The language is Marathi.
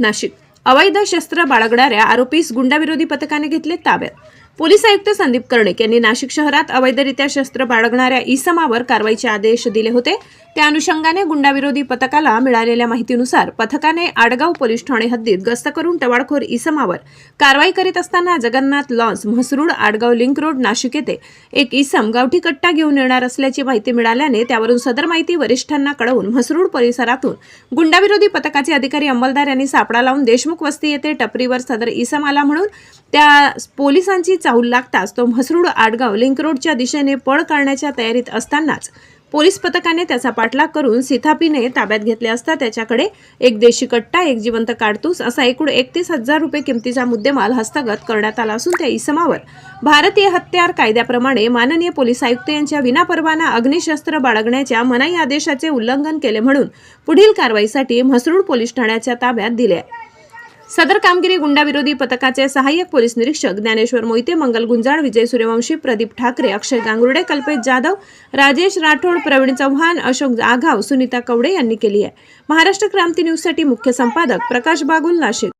नाशिक. अवैध शस्त्र बाळगणाऱ्या आरोपीस गुंडाविरोधी पथकाने घेतले ताब्यात. पोलीस आयुक्त संदीप कर्णिक यांनी नाशिक शहरात अवैधरित्या शस्त्र बाळगणाऱ्या इसमावर कारवाईचे आदेश दिले होते. त्या अनुषंगाने गुंडाविरोधी पथकाला मिळालेल्या माहितीनुसार पथकाने आडगाव पोलीस ठाणे हद्दीत गस्त करून टवाळखोर इसमावर कारवाई करीत असताना Jagannath lawns Mhasrul Adgaon link road Nashik येथे एक इसम गावठी कट्टा घेऊन येणार असल्याची माहिती मिळाल्याने त्यावरून सदर माहिती वरिष्ठांना कळवून म्हसरूड परिसरातून गुंडाविरोधी पथकाचे अधिकारी अंमलदार यांनी सापळा लावून देशमुख वस्ती येथे टपरीवर सदर इसम आला म्हणून त्या पोलिसांची चाहूल लागताच तो म्हसरूड आडगाव लिंक रोडच्या दिशेने पळ काढण्याच्या तयारीत असतानाच पोलीस पथकाने त्याचा पाठलाग करून सिथापीने ताब्यात घेतले असता त्याच्याकडे एक देशी कट्टा एक जिवंत काडतूस असा एकूण एकतीस हजार रुपये किमतीचा मुद्देमाल हस्तगत करण्यात आला असून त्या इसमावर भारतीय हत्यार कायद्याप्रमाणे माननीय पोलीस आयुक्त यांच्या विनापरवाना अग्निशस्त्र बाळगण्याच्या मनाई आदेशाचे उल्लंघन केले म्हणून पुढील कारवाईसाठी म्हसरूड पोलीस ठाण्याच्या ताब्यात दिले आहे. सदर कामगिरी गुंडाविरोधी पथकाचे सहाय्यक पोलीस निरीक्षक ज्ञानेश्वर मोहिते मंगल गुंजाळ विजय सूर्यवंशी प्रदीप ठाकरे अक्षय गांगुर्डे कल्पेश जाधव राजेश राठोड प्रवीण चव्हाण अशोक आघाव सुनीता कवडे यांनी केली आहे. महाराष्ट्र क्रांती न्यूजसाठी मुख्य संपादक प्रकाश बागुल नाशिक.